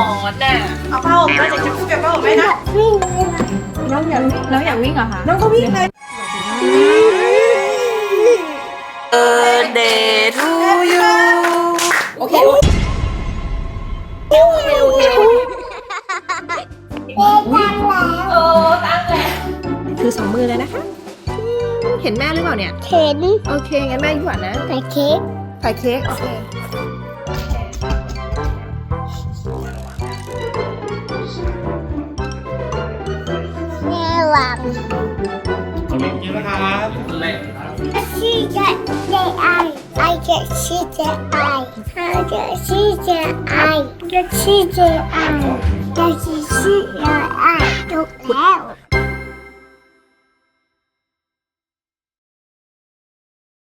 อนน่ะเอาผ้าห่มนะจะจะพูดกับผ้าห่มไหมนะน้องอยากน้องอยากวิ่งเหรอคะน้องก็วิ่งเลย Birthday to you โอเคโอเคโอเคโอเคโอ้ตั้งแล้วคือสองมือเลยนะคะอืมเห็นแม่หรือเปล่าเนี่ยเข็น โอเคงั้นแม่อยู่ก่อนนะแต่เค้กถ่ายเค้กโอเค แม่หวังขอบคุณนะครับชื่อจะเจไอไอจะชื่